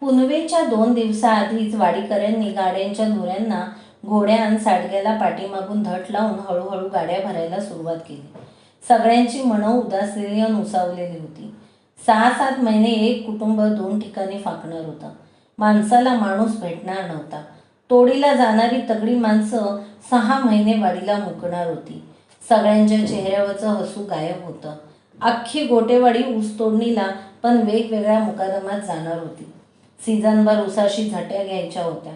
पुनवेच्या दोन दिवसाआधीच वाडीकरांनी गाड्यांच्या धुऱ्यांना घोड्या आणि साडग्याला पाठीमागून धट लावून हळूहळू गाड्या भरायला सुरुवात केली. सगळ्यांची मनं उदासलेली आणि उसावलेली होती. सहा सात महिने एक कुटुंब दोन ठिकाणी फाकणार होतं. माणसाला माणूस भेटणार नव्हता. तोडीला जाणारी तगडी माणसं सहा महिने वाडीला मुकणार होती. सगळ्यांच्या चेहऱ्यावरचं हसू गायब होतं. अख्खी गोटेवाडी ऊस तोडणीला पण वेगवेगळ्या मुकादमात जाणार होती. सीझनभर उसाशी झट्या घ्यायच्या होत्या.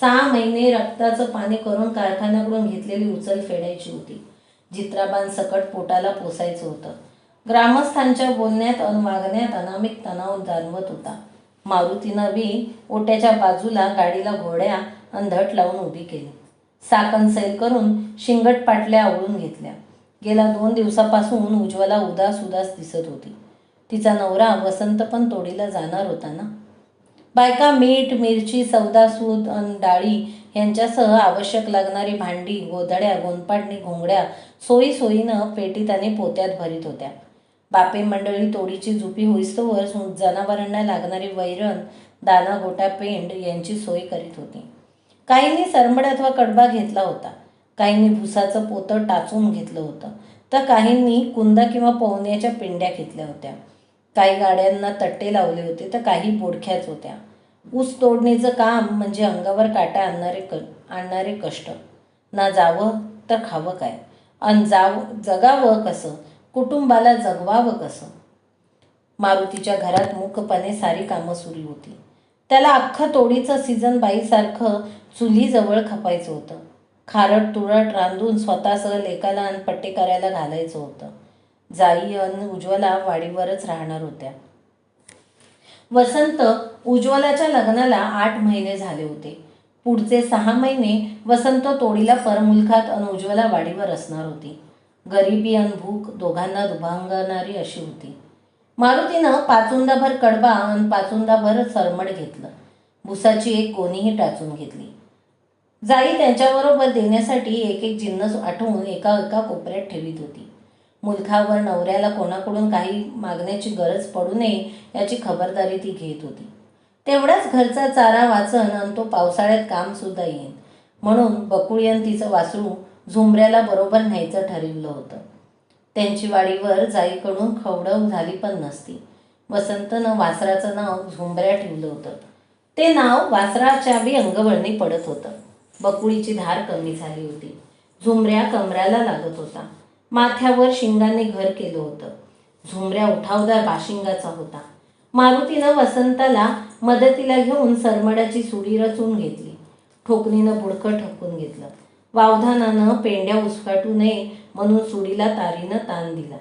सहा महिने रक्ताचं पाणी करून कारखान्याकडून घेतलेली उचल फेडायची होती. जित्राबान सकट पोटाला पोसायचं होतं. ग्रामस्थांच्या बोलण्यात अन वागण्यात अनामिक तणाव जाणवत होता. मारुतीनं बी ओट्याच्या बाजूला गाडीला घोड्या अंधट लावून उभी केली. साकण सैल करून शिंगट पाटल्या आवळून घेतल्या. गेल्या दोन दिवसापासून उज्ज्वला उदास उदास दिसत होती. तिचा नवरा वसंत पण तोडीला जाणार होता ना? बायका मीठ मिरची सौदा सूत अन डाळी यांच्यासह आवश्यक लागणारी भांडी गोधड्या गोंदपाटणी घोंगड्या सोयी सोयीनं पेटीत आणि पोत्यात भरीत होत्या. बापे मंडळी तोडीची झुपी होईस्तोवर जनावरांना लागणारी वैरण दाना गोटा पेंड यांची सोय करीत होती. काहींनी सरमड अथवा कडबा घेतला होता. काहींनी भुसाचं पोतं टाचून घेतलं होतं. तर काहींनी कुंदा किंवा पोहण्याच्या पिंड्या घेतल्या होत्या. काही गाड्यांना तट्टे लावले होते तर काही बोडख्याच होत्या. ऊस तोडणीचं काम म्हणजे अंगावर काटा आणणारे क आणणारे कष्ट. ना जावं तर खावं काय? अन जाव जगावं कसं? कुटुंबाला जगवावं कसं? मारुतीच्या घरात मुखपणे सारी कामं सुरू होती. त्याला अख्खं तोडीचं सीझन बाईसारखं चुलीजवळ खपायचं होतं. खारट तुरट रांधून स्वतःसह लेकाला अन पट्टे करायला घालायचं होतं. जाई अन उज्ज्वला वाडीवरच राहणार होत्या. वसंत उज्ज्वलाच्या लग्नाला आठ महिने झाले होते. पुढचे सहा महिने वसंत तोडीला परमुलखात अन उज्ज्वला वाडीवर असणार होती. गरिबी अन भूक दोघांना दुभांगणारी अशी होती. मारुतीनं पाचुंदाभर कडबा अन पाचुंदाभर सरमड घेतलं. भुसाची एक कोणीही टाचून घेतली. जाई त्यांच्याबरोबर देण्यासाठी एक एक जिन्नस आठवून एका एका कोपऱ्यात ठेवीत होती. मुलखावर नवऱ्याला कोणाकडून काही मागण्याची गरज पडू नये याची खबरदारी ती घेत होती. तेवढाच घरचा चारा वाचन आणि तो पावसाळ्यात काम सुद्धा येईन. म्हणून बकुळीयन तिचं वासरू झुंबऱ्याला बरोबर न्यायचं ठरवलं होतं. त्यांची वाडीवर जाईकडून खवडव झाली पण नसती. वसंतनं वासराचं नाव झुंबऱ्या ठेवलं होतं. ते नाव वासराच्या बी अंगवळणी पडत होतं. बकुळीची धार कमी झाली होती. झुंबऱ्या कमऱ्याला लागत होता. माथ्यावर शिंगाने घर केलं होतं. झुंबऱ्या उठावदार बाशिंगाचा होता. मारुतीनं वसंताला मदतीला घेऊन सरमड्याची सुडी रचून घेतली. ठोकणीनं बुडकं ठोकून घेतलं. वावधानानं पेंड्या उसकाटू नये म्हणून सुडीला तारीनं ताण दिला.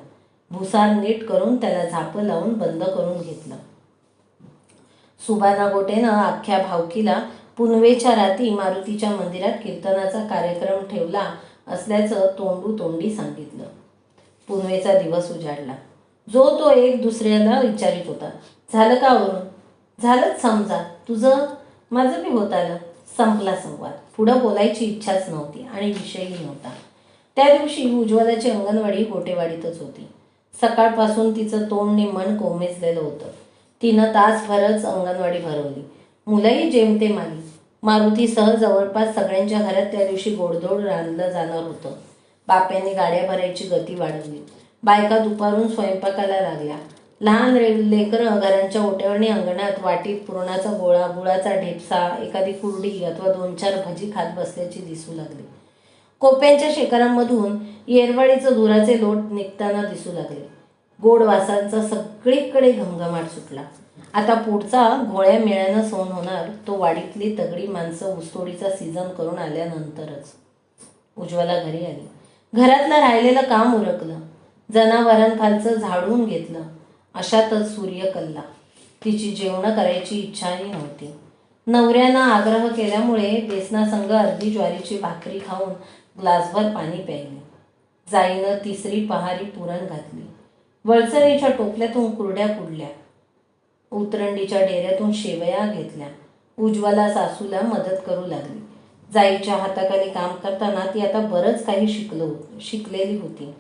भुसार नीट करून त्याला झापं लावून बंद करून घेतलं. सुबाना गोटेनं अख्ख्या भावकीला पुनवेच्या राती मारुतीच्या मंदिरात कीर्तनाचा कार्यक्रम ठेवला असल्याचं तोंडू तोंडी सांगितलं. पूर्वेचा दिवस उजाडला. जो तो एक दुसऱ्याला विचारित होता. झालं का वरून झालंच समजा. तुझं माझं बी होत आलं. संपला संवाद. पुढं बोलायची इच्छाच नव्हती आणि विषयही नव्हता. त्या दिवशी उज्ज्वलाची अंगणवाडी गोटेवाडीतच होती. सकाळपासून तिचं तोंड मन कोमेजलेलं होतं. तिनं तासभरच अंगणवाडी भरवली. मुलंही जेमतेम आली. मारुतीसह जवळपास सगळ्यांच्या घरात त्या दिवशी गोडधोड रांधलं जाणार होतं. बाप्यांनी गाड्या भरायची गती वाढवली. बायका दुपारून स्वयंपाकाला लागल्या. लहान रे लेकरं घरांच्या ओट्यावरणी अंगणात वाटीत पुरणाचा गोळा गुळाचा ढेपसा एखादी कुरडी अथवा दोन चार भजी खात बसल्याची दिसू लागली. कोप्यांच्या शेकारांमधून येरवाडीचं धुराचे लोट निघताना दिसू लागले. गोड वासांचा सगळीकडे घमघमाट सुटला. आता पुढचा घोळ्या मेळ्यानं सोन होणार तो वाडीतली तगडी माणसं ऊसतोडीचा सीझन करून आल्यानंतरच. उज्ज्वला घरी आली. घरातलं राहिलेलं काम उरकलं. जनावरांखालचं झाडून घेतलं. अशातच सूर्य कल्ला. तिची जेवणं करायची इच्छाही नव्हती. नवऱ्यानं आग्रह केल्यामुळे बेसनासंग अर्धी ज्वारीची भाकरी खाऊन ग्लासभर पाणी प्यायले. जाईनं तिसरी पहारी पुरण घातली. वळसरीच्या टोपल्यातून कुरड्या कुडल्या. उतरंडीच्या डेऱ्यातून शेवया घेतल्या. उज्ज्वला सासूला मदत करू लागली. जाईच्या हाताखाली काम करताना ती आता बरंच काही शिकलो शिकलेली होती.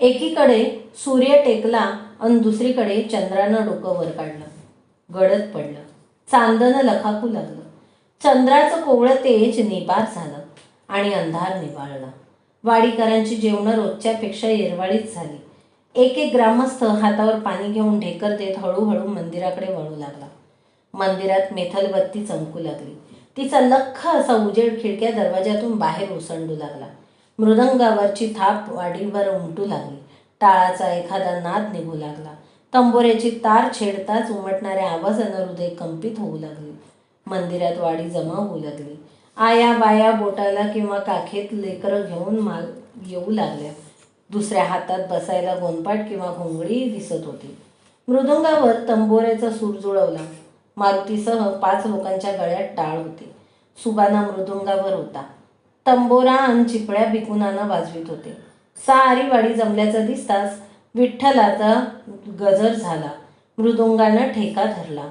एकीकडे सूर्य टेकला आणि दुसरीकडे चंद्रानं डोकं वर काढलं. गडद पडलं. चांदनं लखाकू लागलं. चंद्राचं कोवळं तेज निबार झालं आणि अंधार निवाळला. वाडीकरांची जेवणं रोजच्यापेक्षा येरवाळीच झाली. एक एक ग्रामस्थ हातावर पाणी घेऊन ढेकर देत हळूहळू मंदिराकडे वळू लागला. मंदिरात मेथलबत्ती चमकू लागली. तिचा लख्ख असा उजेड खिडक्या दरवाजातून बाहेर उसंडू लागला. मृदंगावरची थाप वाडीवर उमटू लागली. टाळाचा एखादा नाद निघू लागला. तंबोऱ्याची तार छेडताच उमटणाऱ्या आवाजानं हृदय कंपित होऊ लागले. मंदिरात वाडी जमा होऊ लागली. आया बाया बोटाला किंवा काखेत लेकरं घेऊन माग येऊ लागल्या. दुसऱ्या हातात बसायला गोंदपाट किंवा घोंगडी दिसत होती. मृदुंगावर तंबोऱ्याचा सूर जुळवला. मारुतीसह पाच लोकांच्या गळ्यात टाळ होते. सुबाना मृदुंगावर होता. तंबोरा आणि चिपळ्या बिकुनानं वाजवीत होते. सारी वाडी जमल्याचा दिसताच विठ्ठलाचा गजर झाला. मृदुंगानं ठेका धरला.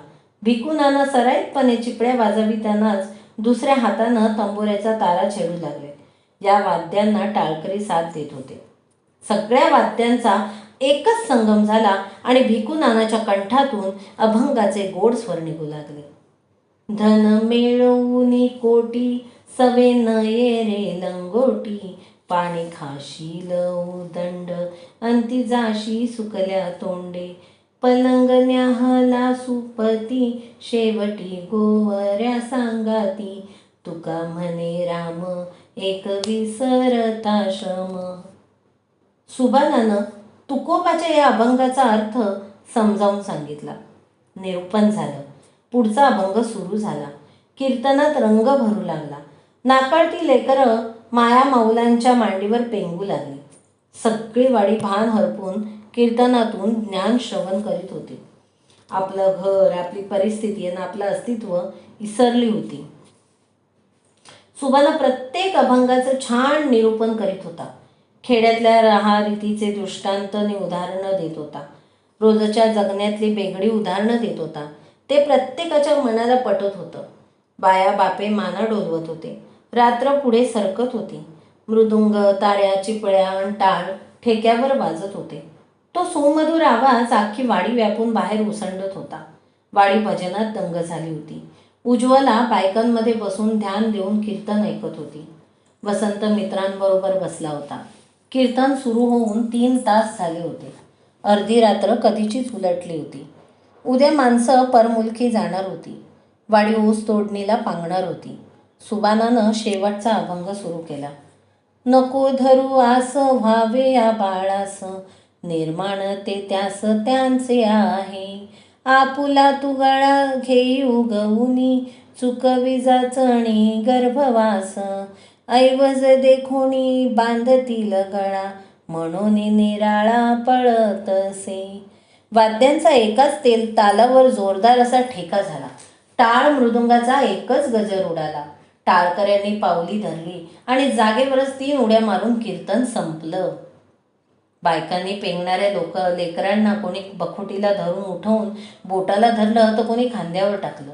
भिकुनानं सराईतपणे चिपळ्या वाजवितानाच दुसऱ्या हातानं तंबोऱ्याचा तारा छेडू लागले. या वाद्यांना टाळकरी साथ देत होते. सगळ्या वाद्यांचा एकच संगम झाला आणि भिकुनानाच्या कंठातून अभंगाचे गोड स्वर निघू लागले. धन मिळवून कोटी सवे नये रे लंगोटी पाणी खाशील दंड अंती जाशी सुकल्या तोंडे. पलंग न्याहला सुपती शेवटी गोवऱ्या सांगाती. तुका म्हणे राम एक विसरता शम. सुबानानं तुकोबाच्या या अभंगाचा अर्थ समजावून सांगितला. निरूपण झालं. पुढचा अभंग सुरू झाला. कीर्तनात रंग भरू लागला. नाकाळती लेकरं माया माऊलांच्या मांडीवर पेंगू लागली. सगळी वाडी भान हरपून कीर्तनातून ज्ञान श्रवण करीत होती. आपलं घर आपली परिस्थिती आणि आपलं अस्तित्व इसरली होती. सुबाना प्रत्येक अभंगाचं छान निरूपण करीत होता. खेड्यातल्या रहारीतीचे दृष्टांत आणि उदाहरणं देत होता. रोजच्या जगण्यातली वेगळी उदाहरणं देत होता. ते प्रत्येकाच्या मनाला पटत होतं. बाया बापे माना डोलवत होते. रात्र पुढे सरकत होती. मृदुंग ताऱ्या चिपळ्या आणि टाळ ठेक्यावर वाजत होते. तो सुमधुर आवाज अख्खी वाडी व्यापून बाहेर उसंडत होता. वाडी भजनात दंग झाली होती. उज्ज्वला बायकांमध्ये बसून ध्यान देऊन कीर्तन ऐकत होती. वसंत मित्रांबरोबर बसला होता. कीर्तन सुरू होऊन तीन तास झाले होते. अर्धी रात्र कधीचीच उलटली होती. उद्या माणसं परमुलकी जाणार होती. वाडी ऊस तोडणीला पांगणार होती. सुबानानं शेवटचा अभंग सुरू केला. नको धरू आस व्हावे या बाळास निर्माण ते त्यास त्यांचे आहे. आपुला तुगाळा घेऊ घेई उगवुनी चुकवी जाचणी गर्भवास ऐवज देखोणी बांधतील गळा. म्हणून निराळा पळतसे वाद्यांचा एकाच तेल तालावर जोरदार असा ठेका झाला. टाळ मृदुंगाचा एकच गजर उडाला. टाळकऱ्यांनी पावली धरली आणि जागेवरच तीन उड्या मारून कीर्तन संपलं. बायकांनी पेंगणाऱ्या लोक लेकरांना कोणी बखोटीला धरून उठवून बोटाला धरलं तर कोणी खांद्यावर टाकलं.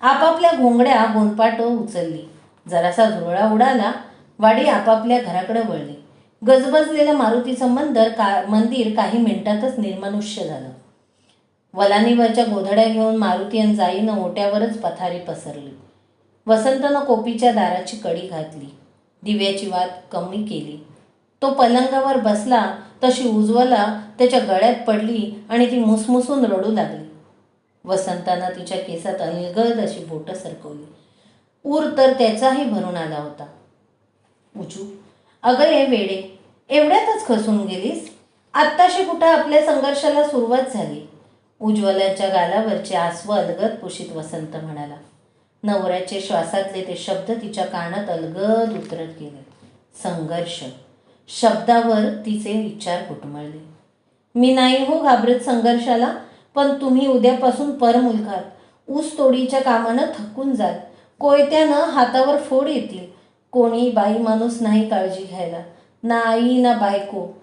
आपापल्या घोंगड्या गोंदपाट उचलली. जरासा झुरळा उडाला वाडी आपापल्या घराकडे वळली. गजबजलेलं मारुतीचं मंदिर का मंदिर काही मिनिटातच निर्मनुष्य झालं. वलानीवरच्या गोधड्या घेऊन मारुती आणि जाईनं ओट्यावरच पथारी पसरली. वसंतनं कोपीच्या दाराची कडी घातली. दिव्याची वात कमी केली. तो पलंगावर बसला तशी उज्ज्वला त्याच्या गळ्यात पडली आणि ती मुसमुसून रडू लागली. वसंतानं तिच्या केसात अलगद अशी बोटं सरकवली. ऊर तर त्याचाही भरून आला होता. उजू अगं ये वेडे एवढ्यातच खसून गेलीस? आत्ताशी कुठं आपल्या संघर्षाला सुरुवात झाली? उज्ज्वलाच्या गालावरचे आसव अलगद पुशीत वसंत म्हणाला. नवऱ्याचे श्वासातले ते शब्द तिच्या कानात अलगद उतरत गेले. संघर्ष. शब्दावर तिचे विचार कुटमळले मी नाही हो घाबरत संघर्षाला पण तुम्ही उद्यापासून परमुलखात. ऊस तोडीच्या कामानं थकून जाल कोयत्यानं हातावर फोड येतील. कोणी बाई माणूस नाही काळजी घ्यायला. ना आई ना बायको.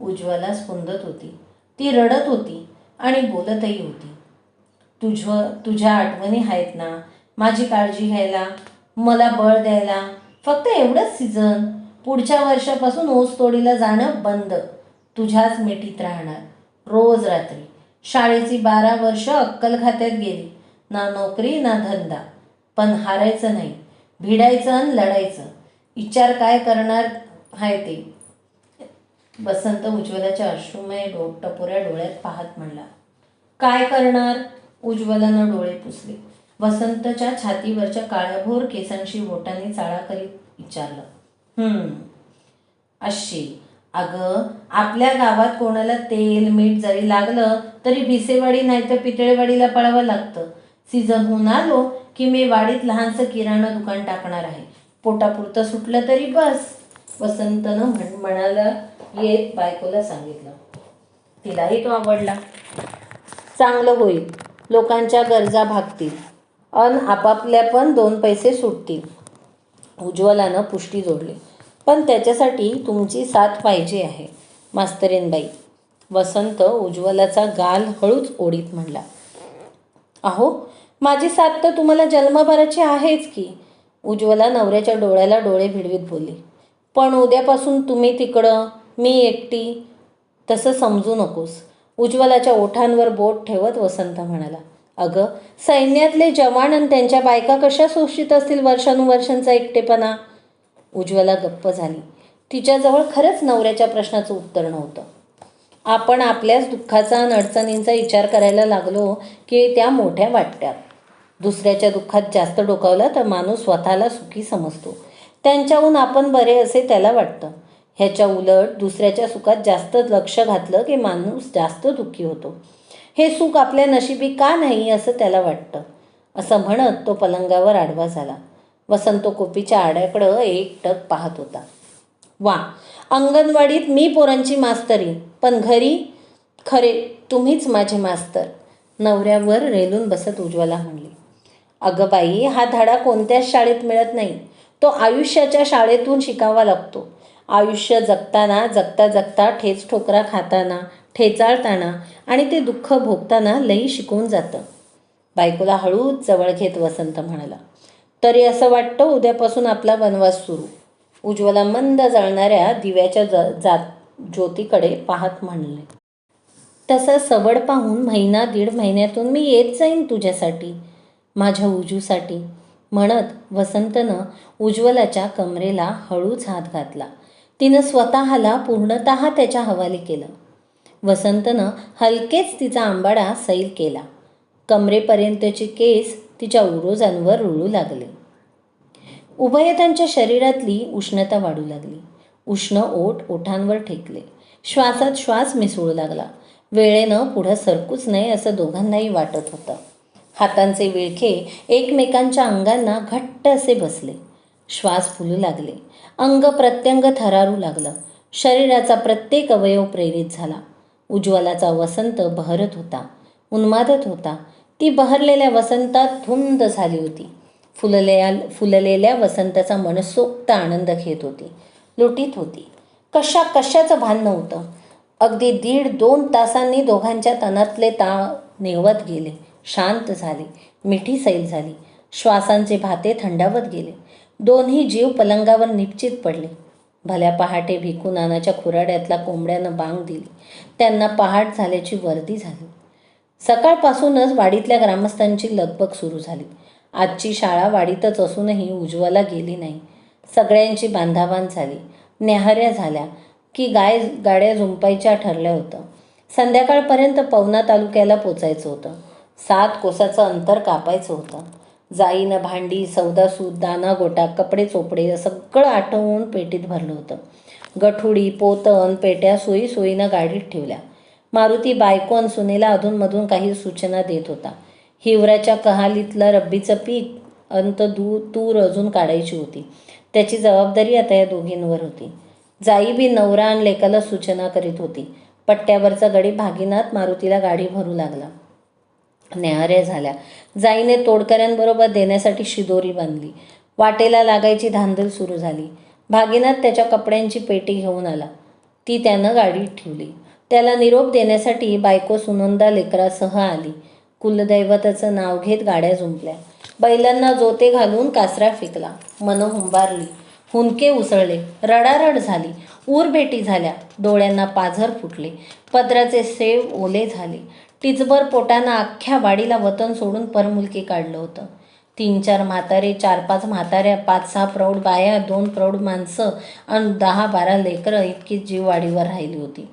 उज्ज्वला स्पुंदत होती. ती रडत होती आणि बोलतही होती. तुझ तुझ्या आठवणी आहेत ना? माझी काळजी घ्यायला. मला बळ द्यायला. फक्त एवढंच सीझन. पुढच्या वर्षापासून ऊस तोडीला जाणं बंद. तुझ्याच मिठीत राहणार. रोज रात्री. शाळेची बारा वर्ष अक्कल खात्यात गेली. ना नोकरी ना धंदा. पण हारायचं नाही. भिडायचं आणि लढायचं. विचार काय करणार आहे ते? बसंत उज्ज्वलाच्या अश्रुमय डो टपोऱ्या डोळ्यात पाहत म्हणला. काय करणार? उज्ज्वलानं डोळे पुसले. वसंतच्या छातीवरच्या काळ्याभोर केसांशी बोटाने चाळा करीत विचारलं. हम्म अशी अगं आपल्या गावात कोणाला तेल मीठ जरी लागलं तरी भिसेवाडी नाही तर पितळेवाडीला पळावं लागतं. सीझन होऊन आलो की मी वाडीत लहानसं किराणा दुकान टाकणार आहे. पोटापुरतं सुटलं तरी बस. वसंतनं म्हण म्हणाला येत बायकोला सांगितलं. तिलाही तो आवडला. चांगलं होईल. लोकांच्या गरजा भागतील. अन आपापल्या पण दोन पैसे सुटतील. उज्ज्वलानं पुष्टी जोडली. पण त्याच्यासाठी तुमची साथ पाहिजे आहे मास्तरीनबाई वसंत उज्ज्वलाचा गाल हळूच ओढीत म्हणला. अहो माझी साथ तर तुम्हाला जन्मभराची आहेच की. उज्ज्वला नवऱ्याच्या डोळ्याला डोळे भिडवीत बोलली. पण उद्यापासून तुम्ही तिकडं मी एकटी. तसं समजू नकोस. उज्ज्वलाच्या ओठांवर बोट ठेवत वसंत म्हणाला. अगं सैन्यातले जवान आणि त्यांच्या बायका कशा शोषित असतील वर्षानुवर्षांचा एकटेपणा? उज्ज्वला गप्प झाली. तिच्याजवळ खरंच नवऱ्याच्या प्रश्नाचं उत्तर नव्हतं. आपण आपल्याच दुःखाचा आणि अडचणींचा विचार करायला लागलो की त्या मोठ्या वाटत्यात दुसऱ्याच्या दुःखात जास्त डोकावला तर माणूस स्वतःला सुखी समजतो. त्यांच्याहून आपण बरे असे त्याला वाटतं. ह्याच्या उलट दुसऱ्याच्या सुखात जास्त लक्ष घातलं की माणूस जास्त दुःखी होतो. हे सुख आपल्या नशिबी का नाही असं त्याला वाटतं. असं म्हणत तो पलंगावर आडवा झाला. वसंत कोपीच्या आड्याकडं एक टक पाहत होता. वा अंगणवाडीत मी पोरांची मास्तरी पण घरी खरे तुम्हीच माझे मास्तर नवऱ्यावर रेलून बसत उज्ज्वला म्हणली. अगं बाई हा धडा कोणत्याच शाळेत मिळत नाही. तो आयुष्याच्या शाळेतून शिकावा लागतो. आयुष्य जगताना जगता जगता ठेच ठोकरा खाताना ठेचाळताना आणि ते दुःख भोगताना लई शिकून जातं. बायकोला हळूच जवळ घेत वसंत म्हणाला तरी असं वाटतं उद्यापासून आपला वनवास सुरू. उज्ज्वला मंद जळणाऱ्या दिव्याच्या ज जात ज्योतीकडे पाहत म्हणले. तसा सवड पाहून महिना दीड महिन्यातून मी येत जाईन तुझ्यासाठी. माझ्या उजूसाठी. म्हणत वसंतनं उज्ज्वलाच्या कमरेला हळूच हात घातला. तिनं स्वतःला पूर्णतः त्याच्या हवाली केलं. वसंतनं हलकेच तिचा आंबाडा सैल केला. कमरेपर्यंतचे केस तिच्या उरोजांवर रुळू लागले. उभयतांच्या शरीरातली उष्णता वाढू लागली. उष्ण ओठ ओठांवर ठेकले. श्वासात श्वास मिसळू लागला. वेळेनं पुढं सरकूच नये असं दोघांनाही वाटत होतं. हातांचे विळखे एकमेकांच्या अंगांना घट्ट असे बसले. श्वास फुलू लागले. अंग प्रत्यंग थरारू लागलं. शरीराचा प्रत्येक अवयव प्रेरित झाला. उज्ज्वलाचा वसंत बहरत होता. उन्मादत होता. ती बहरलेल्या वसंतात धुंद झाली होती. फुललेल्या फुललेल्या वसंताचा मनसोक्त आनंद घेत होती. लुटीत होती. कशा कशाचं भान नव्हतं. अगदी दीड दोन तासांनी दोघांच्या तनातले ता नेवत गेले. शांत झाले मिठी सैल झाली श्वासांचे भाते थंडावत गेले. दोन्ही जीव पलंगावर निश्चित पडले. भल्या पहाटे भिकू नानाच्या खुराड्यातला कोंबड्यानं बांग दिली. त्यांना पहाट झाल्याची वर्दी झाली. सकाळपासूनच वाडीतल्या ग्रामस्थांची लगबग सुरू झाली. आजची शाळा वाडीतच असूनही उज्ज्वला गेली नाही. सगळ्यांची बांधाबांध झाली. न्याहाऱ्या झाल्या की गाय गाड्या झुंपायच्या ठरल्या होतं संध्याकाळपर्यंत पवना तालुक्याला पोचायचं होतं. सात कोसाचं अंतर कापायचं होतं. जाईनं भांडी सौदासूद दाना गोटा कपडे चोपडे सगळं आठवून पेटीत भरलं होतं. गठुडी पोतन पेट्या सोयी सोयीनं गाडीत ठेवल्या. मारुती बायकोन सुनेला अधूनमधून काही सूचना देत होता. हिवराच्या कहालीतलं रब्बीचं पीक अंत दू तूर अजून काढायची होती. त्याची जबाबदारी आता या दोघींवर होती. जाई बी नवरा आणि लेकाला सूचना करीत होती. पट्ट्यावरचा गडी भागीनाथ मारुतीला गाडी भरू लागला. न्याहाऱ्या झाल्या. जाईने तोडकऱ्यांबरोबर देण्यासाठी शिदोरी बांधली. वाटेला लागायची धांदल सुरू झाली. भागीनाथ त्याच्या कपड्यांची पेटी घेऊन आला. ती त्यानं गाडीत ठेवली. त्याला निरोप देण्यासाठी बायको सुनंदा लेकरासह आली. कुलदैवताचं नाव घेत गाड्या जुंपल्या. बैलांना जोते घालून कासरा फेकला. मन हुंबारली. हुंदके उसळले. रडारड झाली. ऊर भेटी झाल्या. डोळ्यांना पाझर फुटले. पदराचे सेव ओले झाले. टिचभर पोटानं अख्ख्या वाडीला वतन सोडून परमुलकी काढलं होतं. तीन चार म्हातारे चार पाच म्हाताऱ्या पाच सहा प्रौढ बाया दोन प्रौढ माणसं आणि दहा बारा लेकरं इतकी जीव वाडीवर राहिली होती.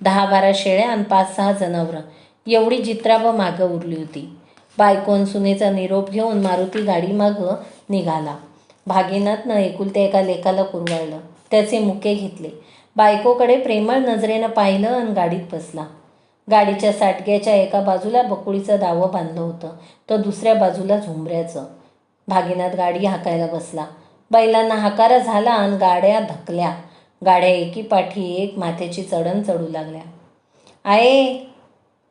दहा बारा शेळ्या आणि पाच सहा जनावरं. एवढी जित्राब मागं उरली होती. बायकोन सुनेचा निरोप घेऊन मारुती गाडी मागं निघाला. भागीनाथनं एकुलत्या एका लेकाला कुरवाळलं त्याचे मुके घेतले. बायकोकडे प्रेमळ नजरेनं पाहिलं आणि गाडीत बसला. गाडीच्या साटग्याच्या एका बाजूला बकुळीचं दावं बांधलं होतं. तर दुसऱ्या बाजूला झुंबऱ्याचं. भागीनाथ गाडी हाकायला बसला. बैलांना हाकारा झाला आणि गाड्या धकल्या. गाड्या एकीपाठी एक माथ्याची चढण चढू लागल्या. आये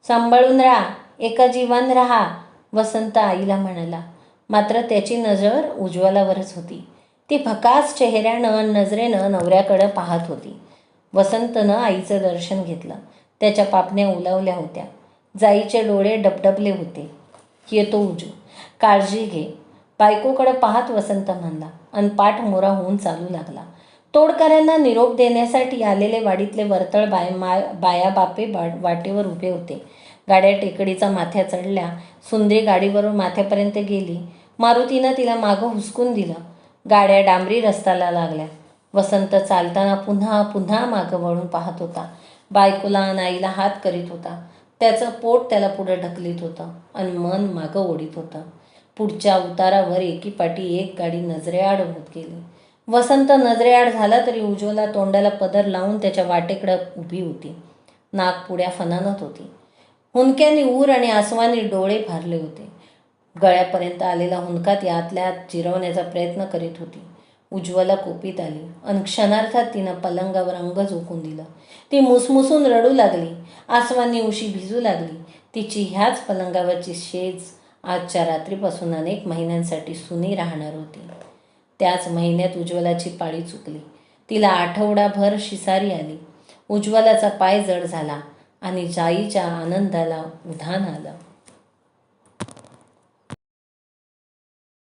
सांभाळून राहा. एका जीवान राहा वसंत आईला म्हणाला. मात्र त्याची नजर उज्ज्वलावरच होती. ती फकास चेहऱ्यानं नजरेनं नवऱ्याकडं पाहत होती. वसंतनं आईचं दर्शन घेतलं. त्याच्या पापण्या उलावल्या होत्या. जाईचे डोळे डबडबले होते. येतो उजू. काळजी घे. बायकोकडं पाहत वसंत म्हणला. आणि पाठ मोरा होऊन चालू लागला. तोडकऱ्यांना निरोप देण्यासाठी आलेले वाडीतले वर्तळ बाय मा बाया बापे बा वाटेवर उभे होते. गाड्या टेकडीचा माथ्या चढल्या. सुंदरी गाडीवरून माथ्यापर्यंत गेली. मारुतीनं तिला मागं हुसकून दिलं. गाड्या डांबरी रस्त्याला लागल्या. वसंत चालताना पुन्हा पुन्हा मागं वळून पाहत होता. बायकोला नाईला हात करीत होता. त्याचं पोट त्याला पुढं ढकलीत होतं आणि मन मागं ओढीत होतं. पुढच्या उतारावर एकीपाठी एक गाडी नजरेआड होत गेली. वसंत नजरेआड झाला तरी उज्ज्वला तोंडाला पदर लावून त्याच्या वाटेकडं उभी होती. नाक पुढ्या फनानत होती. हुंदक्याने ऊर आणि आसवानी डोळे भरले होते. गळ्यापर्यंत आलेला हुंदका यातल्या आत जिरवण्याचा प्रयत्न करीत होती. उज्ज्वला कोपीत आली. अन क्षणार्थात तिनं पलंगावर अंग झोकून दिलं. ती मुसमुसून रडू लागली. आसमानी उशी भिजू लागली. तिची ह्याच पलंगावरची शेज आजच्या रात्रीपासून अनेक महिन्यांसाठी सुनी राहणार होती. त्याच महिन्यात उज्ज्वलाची पाळी चुकली. तिला आठवडाभर शिसारी आली. उज्ज्वलाचा पाय जड झाला आणि जाईच्या आनंदाला उधाण आलं.